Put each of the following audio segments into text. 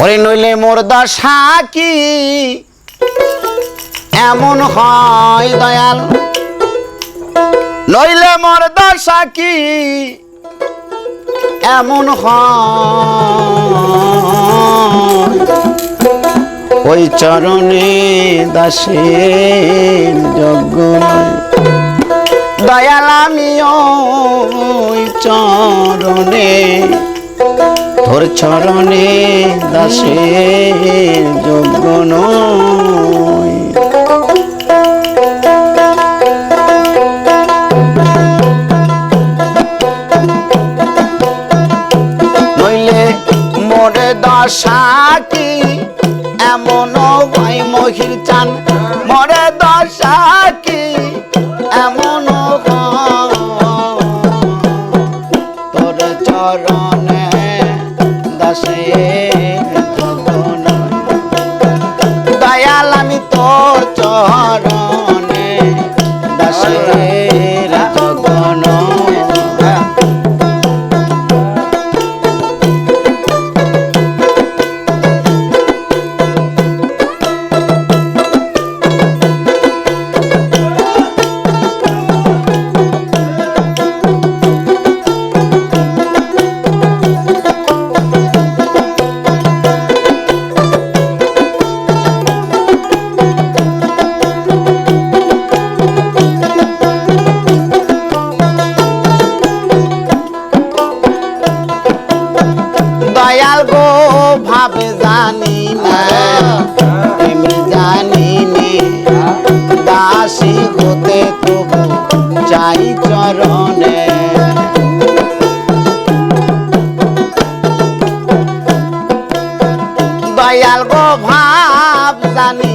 ওরে নইলে মোর দশা কি? এমন হয় দয়াল। নইলে মোর দশা কি? এমন হয়। ওই চরণে দাসের যজ্ঞ দয়াল আমি ওই চরণে তোর চরণে দাসের যোগ্য নইলে মোরে দশা কি? এমন ভাই মহির চান। মরে দশা দয়াল গো, ভাবে জানি না, প্রেমী জানি নে। দাসী হতে তবু চাই চরণে। দয়াল গো, ভাব জানি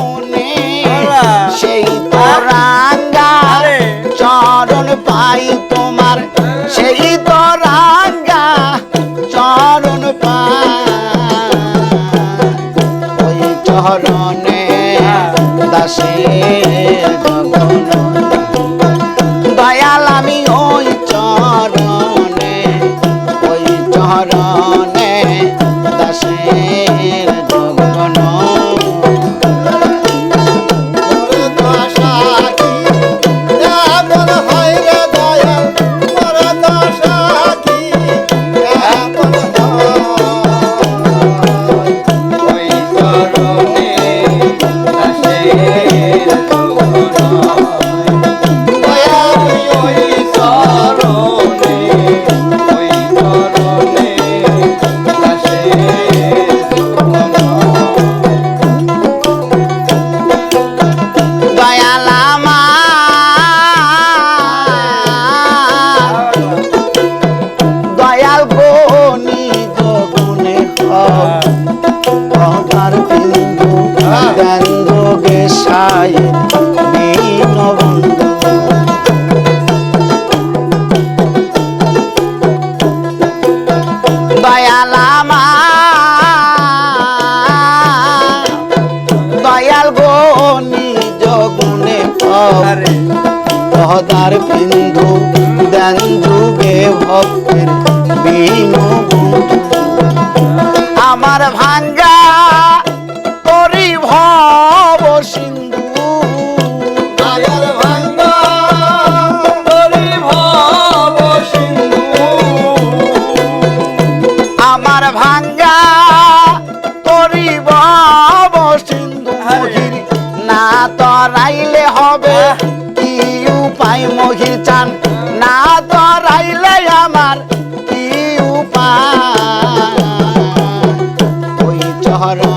সাই দীনবন্ধু দয়াল আমার দয়াল গো নিজ গুণে পদার বিন্দু দেন যুগে ভক্তের বিনু আমার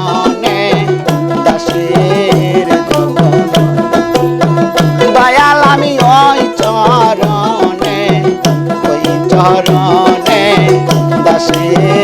মনে দাসের দয়াল আমি ওই চরণে ওই চরণে দাসের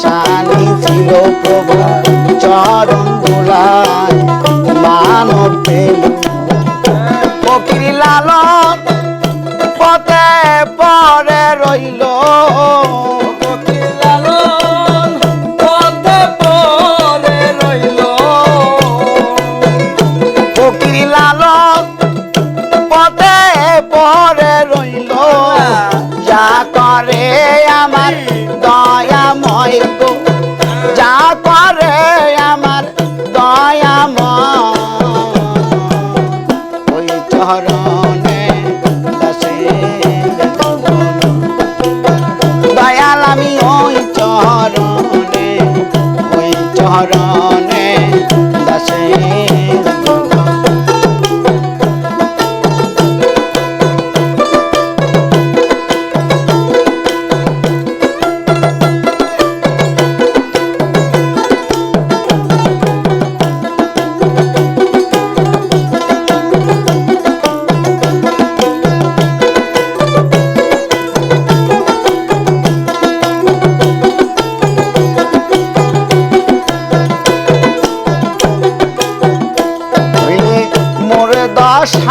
শালি ছিল প্রভু চরণ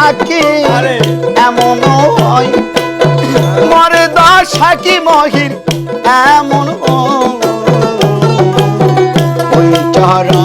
থাকি। এমন হয়। মরে দশা কি মহির? এমন ওই চরণ